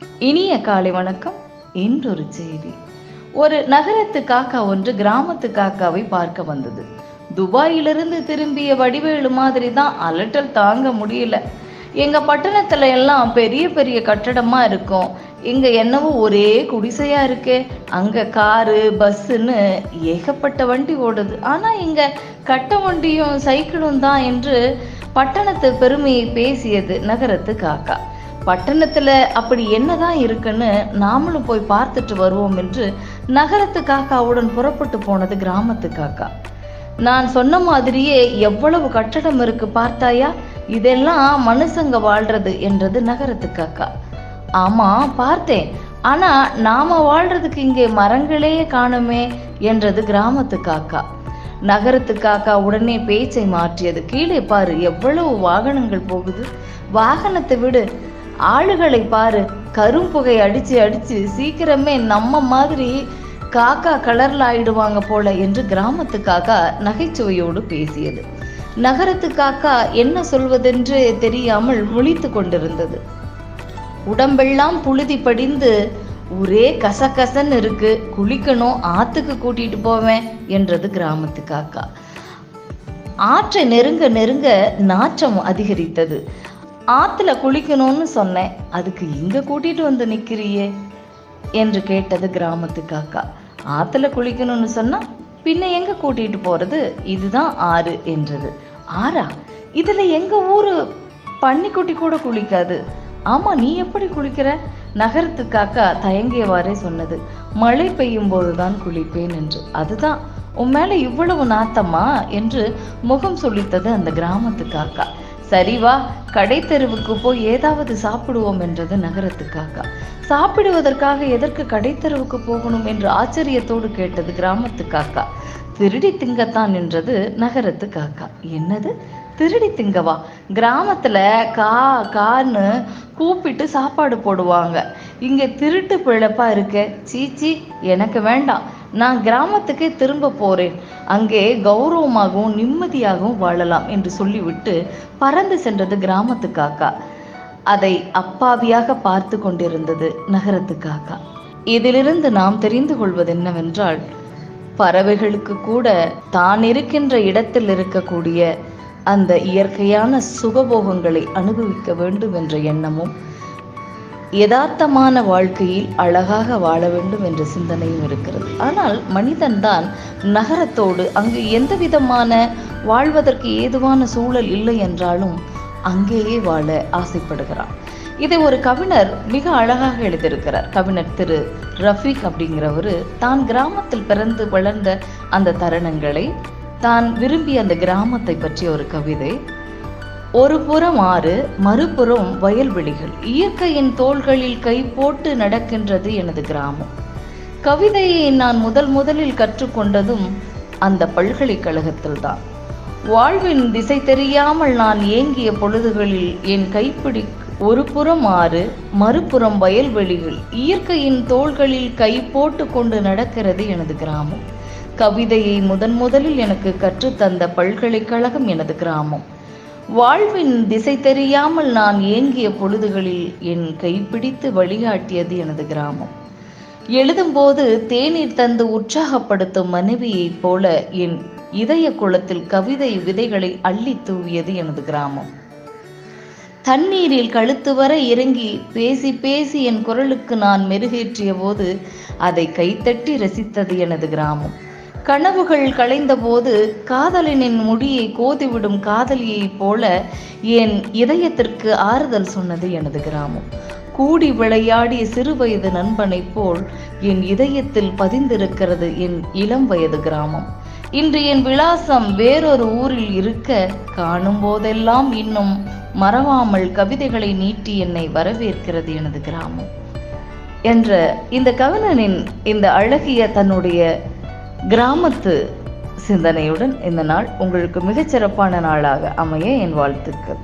இனிய காலை வணக்கம். இன்றொரு செய்தி. ஒரு நகரத்து காக்கா ஒன்று கிராமத்து காக்காவை பார்க்க வந்தது. துபாயிலிருந்து திரும்பிய வடிவேலு மாதிரி தான் அலட்டல் தாங்க முடியல. எங்க பட்டணத்துல எல்லாம் பெரிய பெரிய கட்டடமா இருக்கும். இங்க என்னவோ ஒரே குடிசையா இருக்கே. அங்க காரு பஸ்ஸுன்னு ஏகப்பட்ட வண்டி ஓடுது. ஆனா இங்க கட்ட வண்டியும் சைக்கிளும் தான் என்று பட்டணத்து பெருமையை பேசியது நகரத்து காக்கா. பட்டணத்துல அப்படி என்னதான் இருக்குன்னு நாமளும் போய் பார்த்துட்டு வருவோம் என்று நகரத்து காக்காவுடன் புறப்பட்டு போனது கிராமத்து காக்கா. நான் சொன்ன மாதிரியே எவ்வளவு கட்டடம் இருக்கு பார்த்தாயா? இதெல்லாம் மனுஷங்க வாழ்றது என்றது நகரத்து காக்கா. ஆமா பார்த்தேன். ஆனா நாம வாழ்றதுக்கு இங்கே மரங்களே காணுமே என்றது கிராமத்து காக்கா. நகரத்து காக்கா உடனே பேச்சை மாற்றியது. கீழே பாரு எவ்வளவு வாகனங்கள் போகுது. வாகனத்தை விடு. ஆளுகளை பாரு கரும்புகை அடிச்சு அடிச்சு சீக்கிரமே நம்ம மாதிரி காக்கா கலர்ல ஆயிடுவாங்க போல என்று கிராமத்து காக்கா நகைச்சுவையோடு பேசியது. நகரத்து காக்கா என்ன சொல்வதென்று தெரியாமல் முழித்து கொண்டிருந்தது. உடம்பெல்லாம் புழுதி படிந்து ஒரே கசகசன்னு இருக்கு குளிக்கணும் ஆத்துக்கு கூட்டிட்டு போவேன் என்றது கிராமத்து காக்கா. ஆற்றை நெருங்க நெருங்க நாற்றம் அதிகரித்தது. ஆற்றுல குளிக்கணும்னு சொன்னேன். அதுக்கு இங்கே கூட்டிகிட்டு வந்து நிற்கிறியே என்று கேட்டது கிராமத்து காக்கா. ஆற்றுல குளிக்கணும்னு சொன்னால் பின்ன எங்கே கூட்டிகிட்டு போகிறது இதுதான் ஆறு என்றது. ஆறா? இதில் எங்கள் ஊர் பன்னிக்குட்டி கூட குளிக்காது. ஆமாம் நீ எப்படி குளிக்கிற? நகரத்து காக்கா தயங்கியவாறே சொன்னது. மழை பெய்யும் போதுதான் குளிப்பேன் என்று. அதுதான். உன் மேலே இவ்வளவு நாத்தமா? என்று முகம் சொல்லித்தது அந்த கிராமத்து காக்கா. சரிவா கடைத்தெருவுக்கு கடை தெருவுக்கு போய் ஏதாவது சாப்பிடுவோம் என்றது நகரத்துக்காக. சாப்பிடுவதற்காக எதற்கு கடை தெருவுக்கு போகணும் என்று ஆச்சரியத்தோடு கேட்டது கிராமத்து காக்கா திருடி திங்கத்தான் என்றது நகரத்து காக்கா என்னது? திருடி திங்கவா? கிராமத்துல கா கான்னு கூப்பிட்டு சாப்பாடு போடுவாங்க. இங்க திருட்டு பிழப்பா இருக்க. சீச்சி எனக்கு வேண்டாம். நான் கிராமத்துக்கே திரும்ப போறேன். அங்கே கௌரவமாகவும் நிம்மதியாகவும் வாழலாம் என்று சொல்லிவிட்டு பறந்து சென்றது கிராமத்து காக்கா. அதை அப்பாவியாக பார்த்து கொண்டிருந்தது நகரத்து காக்கா. இதிலிருந்து நாம் தெரிந்து கொள்வது என்னவென்றால் பறவைகளுக்கு கூட தான் இருக்கின்ற இடத்தில் இருக்கக்கூடிய அந்த இயற்கையான சுகபோகங்களை அனுபவிக்க வேண்டும் என்ற எண்ணமும் யதார்த்தமான வாழ்க்கையில் அழகாக வாழ வேண்டும் என்ற சிந்தனையும் இருக்கிறது. ஆனால் மனிதன்தான் நகரத்தோடு அங்கு எந்த விதமான வாழ்வதற்கு ஏதுவான சூழல் இல்லை என்றாலும் அங்கேயே வாழ ஆசைப்படுகிறான். இதை ஒரு கவிஞர் மிக அழகாக எழுதியிருக்கிறார். கவிஞர் திரு ரஃபீக் அப்படிங்கிறவர் தான் கிராமத்தில் பிறந்து வளர்ந்த அந்த தருணங்களை தான் விரும்பிய அந்த கிராமத்தை பற்றிய ஒரு கவிதை ஒரு புறம் ஆறு மறுபுறம் வயல்வெளிகள் இயற்கையின் தோள்களில் கை போட்டு நடக்கின்றது எனது கிராமம். கவிதையை நான் முதல் முதலில் கற்றுக்கொண்டதும் அந்த பல்கலைக்கழகத்தில் தான். வாழ்வின் திசை தெரியாமல் நான் ஏங்கிய பொழுதுகளில் என் கைப்பிடி ஒரு புறம் ஆறு மறுபுறம் வயல்வெளிகள் இயற்கையின் தோள்களில் கை போட்டு கொண்டு நடக்கிறது எனது கிராமம். கவிதையை முதன் முதலில் எனக்கு கற்றுத்தந்த பல்கலைக்கழகம் எனது கிராமம். வாழ்வின் திசை தெரியாமல் நான் ஏங்கிய பொழுதுகளில் என் கைப்பிடித்து வழிகாட்டியது எனது கிராமம். எழுதும்போது தேநீர் தந்து உற்சாகப்படுத்தும் மனைவியைப் போல என் இதய குளத்தில் கவிதை விதைகளை அள்ளி தூவியது எனது கிராமம். தண்ணீரில் கழுத்து வர இறங்கி பேசி பேசி என் குரலுக்கு நான் மெருகேற்றிய போது அதை கைத்தட்டி ரசித்தது எனது கிராமம். கனவுகள் களைந்தபோது காதலனின் முடியை கோதிவிடும் காதலியைப் போல என் இதயத்திற்கு ஆறுதல் சொன்னது எனது கிராமம். கூடி விளையாடிய சிறுவயது நண்பனைப் போல் என் இதயத்தில் பதிந்திருக்கிறது என் இளம் வயது கிராமம். இன்று என் விலாசம் வேறொரு ஊரில் இருக்க காணும் போதெல்லாம் இன்னும் மறவாமல் கவிதைகளை நீட்டி என்னை வரவேற்கிறது எனது கிராமம். என்ற இந்த கவிஞனின் இந்த அழகிய தன்னுடைய கிராமத்து சிந்தனையுடன் இந்த நாள் உங்களுக்கு மிகச்சிறப்பான நாளாக அமைய என் வாழ்த்துக்கள்.